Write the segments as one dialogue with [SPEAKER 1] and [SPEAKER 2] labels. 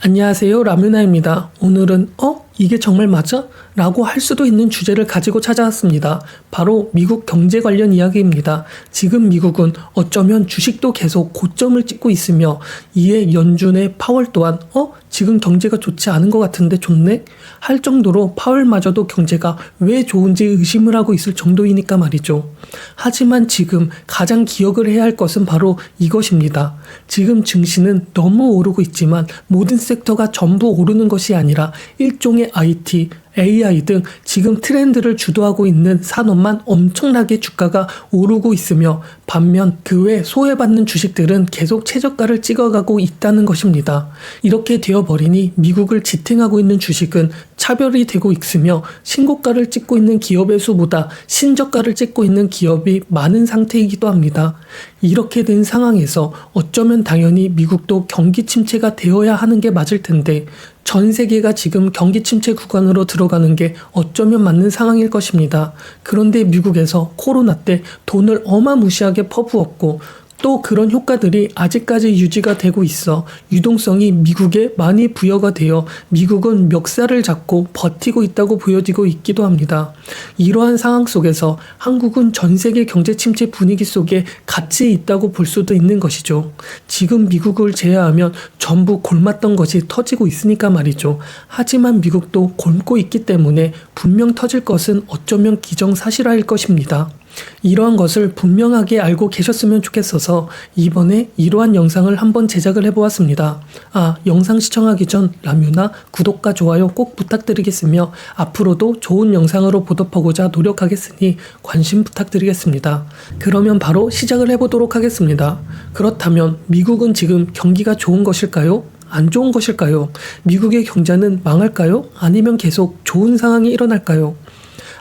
[SPEAKER 1] 안녕하세요. 라뮤나입니다. 오늘은 어? 이게 정말 맞아? 라고 할 수도 있는 주제를 가지고 찾아왔습니다. 바로 미국 경제 관련 이야기입니다. 지금 미국은 어쩌면 주식도 계속 고점을 찍고 있으며 이에 연준의 파월 또한 어? 지금 경제가 좋지 않은 것 같은데 좋네? 할 정도로 파월마저도 경제가 왜 좋은지 의심을 하고 있을 정도이니까 말이죠. 하지만 지금 가장 기억을 해야 할 것은 바로 이것입니다. 지금 증시는 너무 오르고 있지만 모든 섹터가 전부 오르는 것이 아니라 일종의 AIT AI 등 지금 트렌드를 주도하고 있는 산업만 엄청나게 주가가 오르고 있으며 반면 그 외 소외받는 주식들은 계속 최저가를 찍어가고 있다는 것입니다. 이렇게 되어버리니 미국을 지탱하고 있는 주식은 차별이 되고 있으며 신고가를 찍고 있는 기업의 수보다 신저가를 찍고 있는 기업이 많은 상태이기도 합니다. 이렇게 된 상황에서 어쩌면 당연히 미국도 경기 침체가 되어야 하는 게 맞을 텐데 전 세계가 지금 경기 침체 구간으로 들어 가는 게 어쩌면 맞는 상황일 것입니다. 그런데 미국에서 코로나 때 돈을 어마무시하게 퍼부었고 또 그런 효과들이 아직까지 유지가 되고 있어 유동성이 미국에 많이 부여가 되어 미국은 멱살을 잡고 버티고 있다고 보여지고 있기도 합니다. 이러한 상황 속에서 한국은 전 세계 경제 침체 분위기 속에 같이 있다고 볼 수도 있는 것이죠. 지금 미국을 제외하면 전부 골맞던 것이 터지고 있으니까 말이죠. 하지만 미국도 곪고 있기 때문에 분명 터질 것은 어쩌면 기정사실화일 것입니다. 이러한 것을 분명하게 알고 계셨으면 좋겠어서 이번에 이러한 영상을 한번 제작을 해보았습니다. 아, 영상 시청하기 전 라뮤나 구독과 좋아요 꼭 부탁드리겠으며 앞으로도 좋은 영상으로 보답하고자 노력하겠으니 관심 부탁드리겠습니다. 그러면 바로 시작을 해보도록 하겠습니다. 그렇다면 미국은 지금 경기가 좋은 것일까요? 안 좋은 것일까요? 미국의 경제는 망할까요? 아니면 계속 좋은 상황이 일어날까요?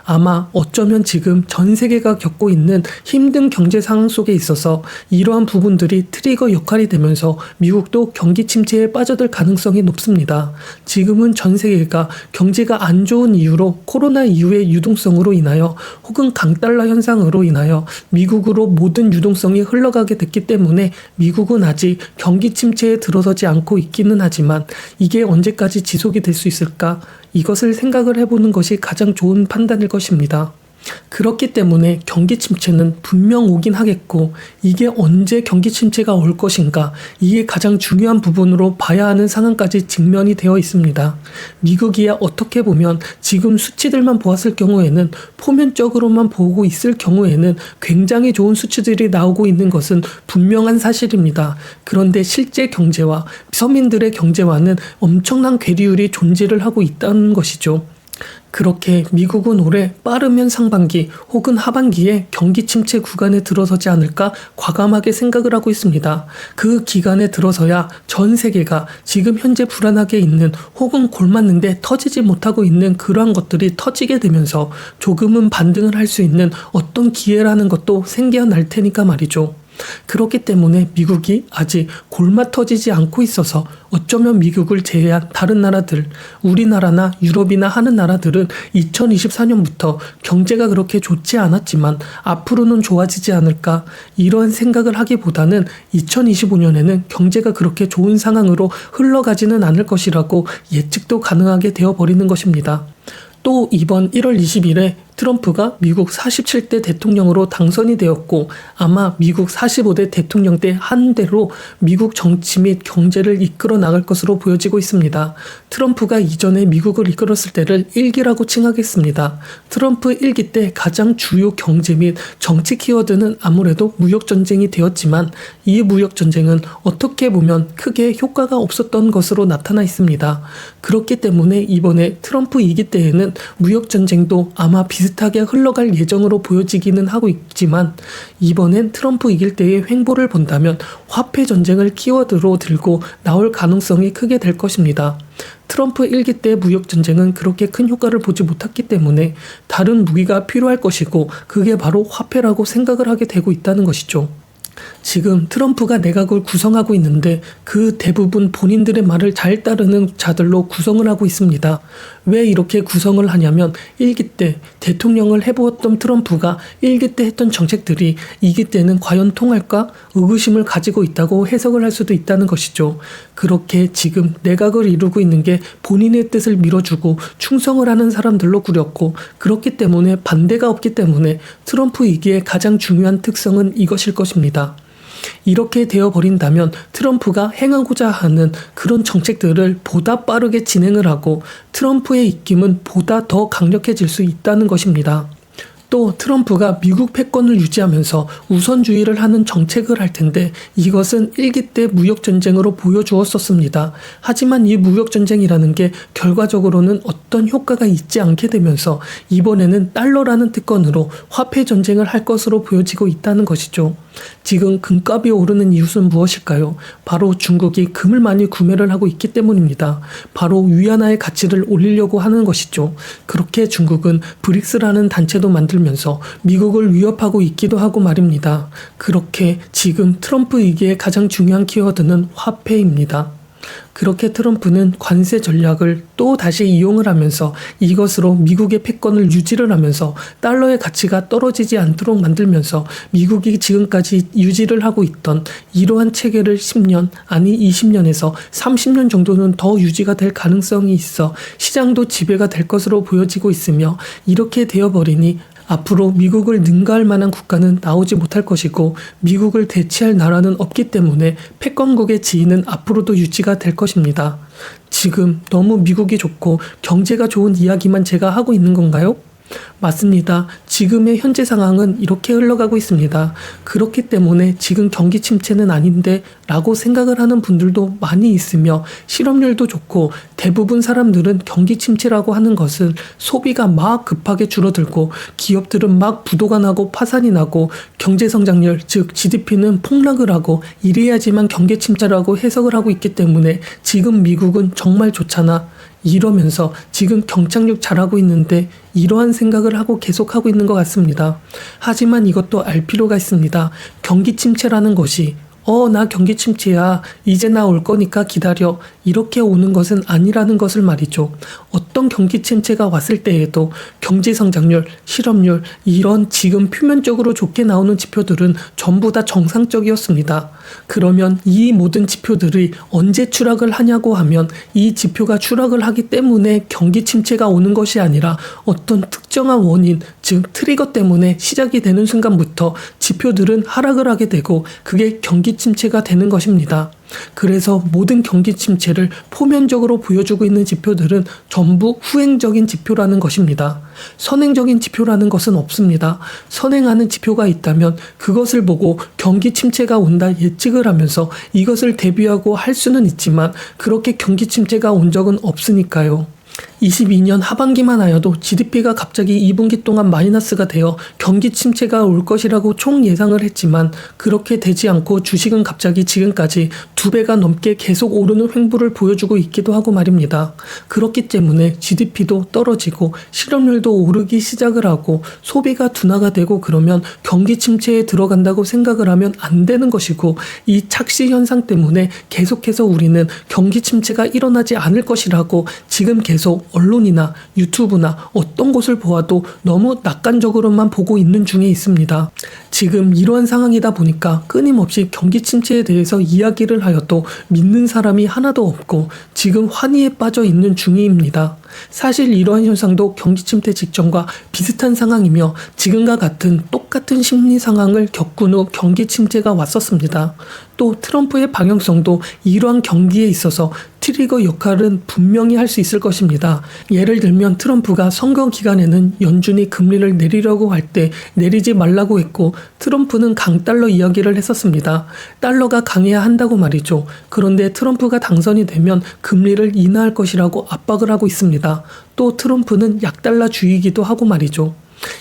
[SPEAKER 1] 아마 어쩌면 지금 전 세계가 겪고 있는 힘든 경제 상황 속에 있어서 이러한 부분들이 트리거 역할이 되면서 미국도 경기 침체에 빠져들 가능성이 높습니다. 지금은 전 세계가 경제가 안 좋은 이유로 코로나 이후의 유동성으로 인하여 혹은 강달러 현상으로 인하여 미국으로 모든 유동성이 흘러가게 됐기 때문에 미국은 아직 경기 침체에 들어서지 않고 있기는 하지만 이게 언제까지 지속이 될 수 있을까? 이것을 생각을 해보는 것이 가장 좋은 판단일 것 입니다. 그렇기 때문에 경기 침체는 분명 오긴 하겠고 이게 언제 경기 침체가 올 것인가 이게 가장 중요한 부분으로 봐야 하는 상황까지 직면이 되어 있습니다. 미국이야 어떻게 보면 지금 수치들만 보았을 경우에는 포면적으로만 보고 있을 경우에는 굉장히 좋은 수치들이 나오고 있는 것은 분명한 사실입니다. 그런데 실제 경제와 서민들의 경제와는 엄청난 괴리율이 존재를 하고 있다는 것이죠. 그렇게 미국은 올해 빠르면 상반기 혹은 하반기에 경기 침체 구간에 들어서지 않을까 과감하게 생각을 하고 있습니다. 그 기간에 들어서야 전 세계가 지금 현재 불안하게 있는 혹은 골맞는데 터지지 못하고 있는 그러한 것들이 터지게 되면서 조금은 반등을 할 수 있는 어떤 기회라는 것도 생겨날 테니까 말이죠. 그렇기 때문에 미국이 아직 골마 터지지 않고 있어서 어쩌면 미국을 제외한 다른 나라들, 우리나라나 유럽이나 하는 나라들은 2024년부터 경제가 그렇게 좋지 않았지만 앞으로는 좋아지지 않을까 이런 생각을 하기보다는 2025년에는 경제가 그렇게 좋은 상황으로 흘러가지는 않을 것이라고 예측도 가능하게 되어 버리는 것입니다. 또 이번 1월 20일에 트럼프가 미국 47대 대통령으로 당선이 되었고 아마 미국 45대 대통령 때 한 대로 미국 정치 및 경제를 이끌어 나갈 것으로 보여지고 있습니다. 트럼프가 이전에 미국을 이끌었을 때를 일기라고 칭하겠습니다. 트럼프 일기 때 가장 주요 경제 및 정치 키워드는 아무래도 무역 전쟁이 되었지만 이 무역 전쟁은 어떻게 보면 크게 효과가 없었던 것으로 나타나 있습니다. 그렇기 때문에 이번에 트럼프 이기 때에는 무역 전쟁도 아마 비슷 비슷하게 흘러갈 예정으로 보여지기는 하고 있지만 이번엔 트럼프 이길 때의 횡보를 본다면 화폐 전쟁을 키워드로 들고 나올 가능성이 크게 될 것입니다. 트럼프 일기 때 무역 전쟁은 그렇게 큰 효과를 보지 못했기 때문에 다른 무기가 필요할 것이고 그게 바로 화폐라고 생각을 하게 되고 있다는 것이죠. 지금 트럼프가 내각을 구성하고 있는데 그 대부분 본인들의 말을 잘 따르는 자들로 구성을 하고 있습니다. 왜 이렇게 구성을 하냐면 1기 때 대통령을 해보았던 트럼프가 1기 때 했던 정책들이 2기 때는 과연 통할까 의구심을 가지고 있다고 해석을 할 수도 있다는 것이죠. 그렇게 지금 내각을 이루고 있는 게 본인의 뜻을 밀어주고 충성을 하는 사람들로 꾸렸고 그렇기 때문에 반대가 없기 때문에 트럼프 이기의 가장 중요한 특성은 이것일 것입니다. 이렇게 되어버린다면 트럼프가 행하고자 하는 그런 정책들을 보다 빠르게 진행을 하고 트럼프의 입김은 보다 더 강력해질 수 있다는 것입니다. 또 트럼프가 미국 패권을 유지하면서 우선주의를 하는 정책을 할 텐데 이것은 일기 때 무역전쟁으로 보여주었었습니다. 하지만 이 무역전쟁이라는 게 결과적으로는 어떤 효과가 있지 않게 되면서 이번에는 달러라는 특권으로 화폐 전쟁을 할 것으로 보여지고 있다는 것이죠. 지금 금값이 오르는 이유는 무엇일까요? 바로 중국이 금을 많이 구매를 하고 있기 때문입니다. 바로 위안화의 가치를 올리려고 하는 것이죠. 그렇게 중국은 브릭스라는 단체도 만 들면서 미국을 위협하고 있기도 하고 말입니다. 그렇게 지금 트럼프 위기의 가장 중요한 키워드는 화폐입니다. 그렇게 트럼프는 관세 전략을 또 다시 이용을 하면서 이것으로 미국의 패권을 유지를 하면서 달러의 가치가 떨어지지 않도록 만들면서 미국이 지금까지 유지를 하고 있던 이러한 체계를 10년 아니 20년에서 30년 정도는 더 유지가 될 가능성이 있어 시장도 지배가 될 것으로 보여지고 있으며 이렇게 되어버리니 앞으로 미국을 능가할 만한 국가는 나오지 못할 것이고 미국을 대체할 나라는 없기 때문에 패권국의 지위는 앞으로도 유지가 될 것입니다. 지금 너무 미국이 좋고 경제가 좋은 이야기만 제가 하고 있는 건가요? 맞습니다. 지금의 현재 상황은 이렇게 흘러가고 있습니다. 그렇기 때문에 지금 경기 침체는 아닌데 라고 생각을 하는 분들도 많이 있으며 실업률도 좋고 대부분 사람들은 경기 침체라고 하는 것은 소비가 막 급하게 줄어들고 기업들은 막 부도가 나고 파산이 나고 경제 성장률 즉 GDP는 폭락을 하고 이래야지만 경기 침체라고 해석을 하고 있기 때문에 지금 미국은 정말 좋잖아. 이러면서 지금 경착륙 잘하고 있는데 이러한 생각을 하고 계속하고 있는 것 같습니다. 하지만 이것도 알 필요가 있습니다. 경기 침체라는 것이 어, 나 경기 침체야. 이제 나 올 거니까 기다려. 이렇게 오는 것은 아니라는 것을 말이죠. 어떤 경기 침체가 왔을 때에도 경제 성장률, 실업률, 이런 지금 표면적으로 좋게 나오는 지표들은 전부 다 정상적이었습니다. 그러면 이 모든 지표들이 언제 추락을 하냐고 하면 이 지표가 추락을 하기 때문에 경기 침체가 오는 것이 아니라 어떤 특정한 원인, 즉 트리거 때문에 시작이 되는 순간부터 지표들은 하락을 하게 되고 그게 경기 침체가 되는 것입니다. 그래서 모든 경기 침체를 포면적으로 보여주고 있는 지표들은 전부 후행적인 지표라는 것입니다. 선행적인 지표라는 것은 없습니다. 선행하는 지표가 있다면 그것을 보고 경기 침체가 온다 예측을 하면서 이것을 대비하고 할 수는 있지만 그렇게 경기 침체가 온 적은 없으니까요. 22년 하반기만 하여도 GDP가 갑자기 2분기 동안 마이너스가 되어 경기 침체가 올 것이라고 총 예상을 했지만 그렇게 되지 않고 주식은 갑자기 지금까지 두 배가 넘게 계속 오르는 횡보를 보여주고 있기도 하고 말입니다. 그렇기 때문에 GDP도 떨어지고 실업률도 오르기 시작을 하고 소비가 둔화가 되고 그러면 경기 침체에 들어간다고 생각을 하면 안 되는 것이고 이 착시 현상 때문에 계속해서 우리는 경기 침체가 일어나지 않을 것이라고 지금 계속 언론이나 유튜브나 어떤 곳을 보아도 너무 낙관적으로만 보고 있는 중에 있습니다. 지금 이러한 상황이다 보니까 끊임없이 경기 침체에 대해서 이야기를 하여도 믿는 사람이 하나도 없고 지금 환희에 빠져 있는 중입니다. 사실 이러한 현상도 경기 침체 직전과 비슷한 상황이며 지금과 같은 똑같은 심리 상황을 겪은 후 경기 침체가 왔었습니다. 또 트럼프의 방향성도 이러한 경기에 있어서 트리거 역할은 분명히 할 수 있을 것입니다. 예를 들면 트럼프가 선거 기간에는 연준이 금리를 내리려고 할 때 내리지 말라고 했고 트럼프는 강달러 이야기를 했었습니다. 달러가 강해야 한다고 말이죠. 그런데 트럼프가 당선이 되면 금리를 인하할 것이라고 압박을 하고 있습니다. 또 트럼프는 약달러주의이기도 하고 말이죠.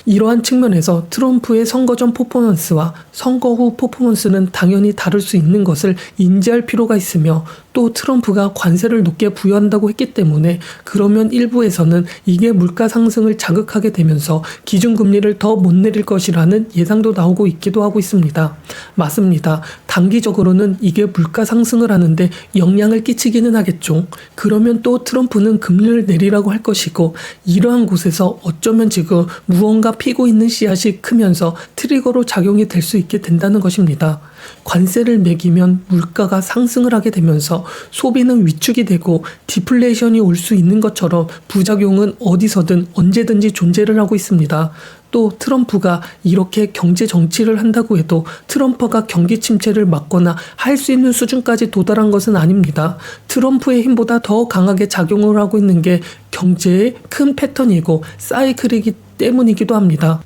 [SPEAKER 1] 이러한 측면에서 트럼프의 선거전 퍼포먼스와 선거 후 퍼포먼스는 당연히 다를 수 있는 것을 인지할 필요가 있으며 또 트럼프가 관세를 높게 부여한다고 했기 때문에 그러면 일부에서는 이게 물가 상승을 자극하게 되면서 기준금리를 더 못 내릴 것이라는 예상도 나오고 있기도 하고 있습니다. 맞습니다. 단기적으로는 이게 물가 상승을 하는데 영향을 끼치기는 하겠죠. 그러면 또 트럼프는 금리를 내리라고 할 것이고 이러한 곳에서 어쩌면 지금 무언가 피고 있는 씨앗이 크면서 트리거로 작용이 될 수 있게 된다는 것입니다. 관세를 매기면 물가가 상승을 하게 되면서 소비는 위축이 되고 디플레이션이 올 수 있는 것처럼 부작용은 어디서든 언제든지 존재를 하고 있습니다. 또 트럼프가 이렇게 경제 정치를 한다고 해도 트럼프가 경기 침체를 막거나 할 수 있는 수준까지 도달한 것은 아닙니다. 트럼프의 힘보다 더 강하게 작용을 하고 있는 게 경제의 큰 패턴이고 사이클이기 때문이기도 합니다.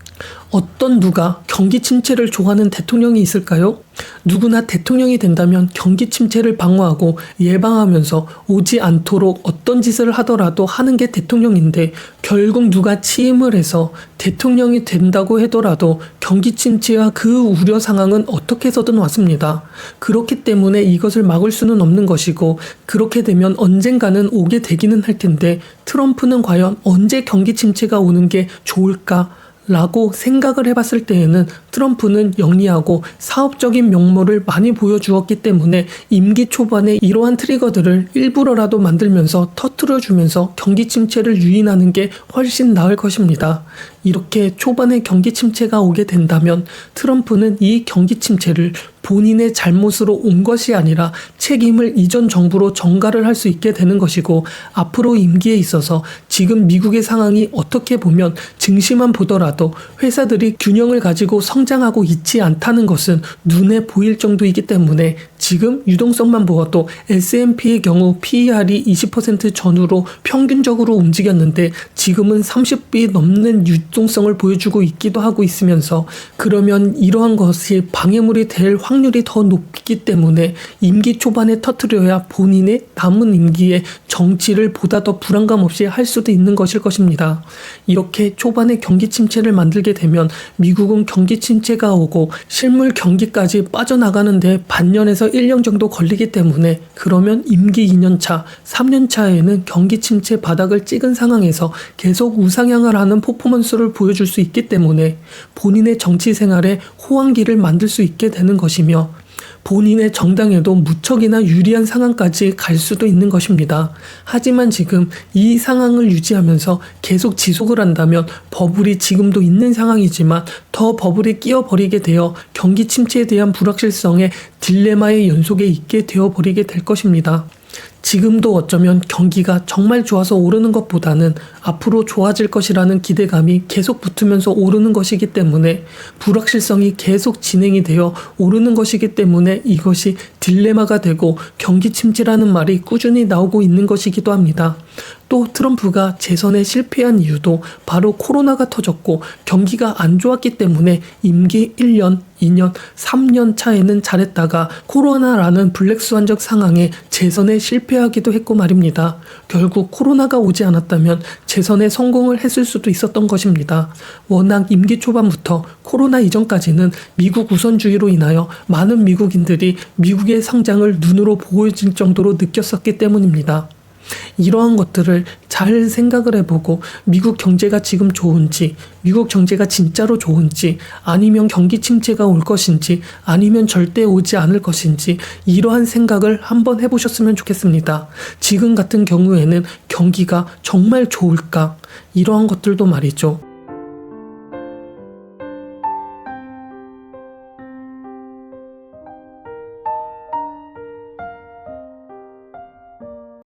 [SPEAKER 1] 어떤 누가 경기 침체를 좋아하는 대통령이 있을까요? 누구나 대통령이 된다면 경기 침체를 방어하고 예방하면서 오지 않도록 어떤 짓을 하더라도 하는 게 대통령인데 결국 누가 취임을 해서 대통령이 된다고 하더라도 경기 침체와 그 우려 상황은 어떻게 해서든 왔습니다. 그렇기 때문에 이것을 막을 수는 없는 것이고 그렇게 되면 언젠가는 오게 되기는 할 텐데 트럼프는 과연 언제 경기 침체가 오는 게 좋을까? 라고 생각을 해봤을 때에는 트럼프는 영리하고 사업적인 면모를 많이 보여주었기 때문에 임기 초반에 이러한 트리거들을 일부러라도 만들면서 터트려주면서 경기 침체를 유인하는 게 훨씬 나을 것입니다. 이렇게 초반에 경기 침체가 오게 된다면 트럼프는 이 경기 침체를 본인의 잘못으로 온 것이 아니라 책임을 이전 정부로 전가를 할 수 있게 되는 것이고 앞으로 임기에 있어서 지금 미국의 상황이 어떻게 보면 증시만 보더라도 회사들이 균형을 가지고 성장하고 있지 않다는 것은 눈에 보일 정도이기 때문에 지금 유동성만 보아도 S&P의 경우 PER이 20% 전후로 평균적으로 움직였는데 지금은 30비 넘는 유동성을 보여주고 있기도 하고 있으면서 그러면 이러한 것이 방해물이 될 확률 이 더 높기 때문에 임기 초반에 터트려야 본인의 남은 임기에 정치를 보다 더 불안감 없이 할 수도 있는 것일 것입니다. 이렇게 초반에 경기 침체를 만들게 되면 미국은 경기 침체가 오고 실물 경기까지 빠져나가는데 반년에서 1년 정도 걸리기 때문에 그러면 임기 2년차, 3년차에는 경기 침체 바닥을 찍은 상황에서 계속 우상향을 하는 퍼포먼스를 보여줄 수 있기 때문에 본인의 정치 생활에 호황기를 만들 수 있게 되는 것이며 본인의 정당에도 무척이나 유리한 상황까지 갈 수도 있는 것입니다. 하지만 지금 이 상황을 유지하면서 계속 지속을 한다면 버블이 지금도 있는 상황이지만 더 버블이 끼어버리게 되어 경기 침체에 대한 불확실성의 딜레마의 연속에 있게 되어버리게 될 것입니다. 지금도 어쩌면 경기가 정말 좋아서 오르는 것보다는 앞으로 좋아질 것이라는 기대감이 계속 붙으면서 오르는 것이기 때문에 불확실성이 계속 진행이 되어 오르는 것이기 때문에 이것이 딜레마가 되고 경기 침체라는 말이 꾸준히 나오고 있는 것이기도 합니다. 또 트럼프가 재선에 실패한 이유도 바로 코로나가 터졌고 경기가 안 좋았기 때문에 임기 1년, 2년, 3년 차에는 잘했다가 코로나라는 블랙스완적 상황에 재선에 실패하기도 했고 말입니다. 결국 코로나가 오지 않았다면 재선에 성공을 했을 수도 있었던 것입니다. 워낙 임기 초반부터 코로나 이전까지는 미국 우선주의로 인하여 많은 미국인들이 미국의 성장을 눈으로 보여질 정도로 느꼈었기 때문입니다. 이러한 것들을 잘 생각을 해보고 미국 경제가 지금 좋은지, 미국 경제가 진짜로 좋은지, 아니면 경기 침체가 올 것인지, 아니면 절대 오지 않을 것인지, 이러한 생각을 한번 해보셨으면 좋겠습니다. 지금 같은 경우에는 경기가 정말 좋을까? 이러한 것들도 말이죠.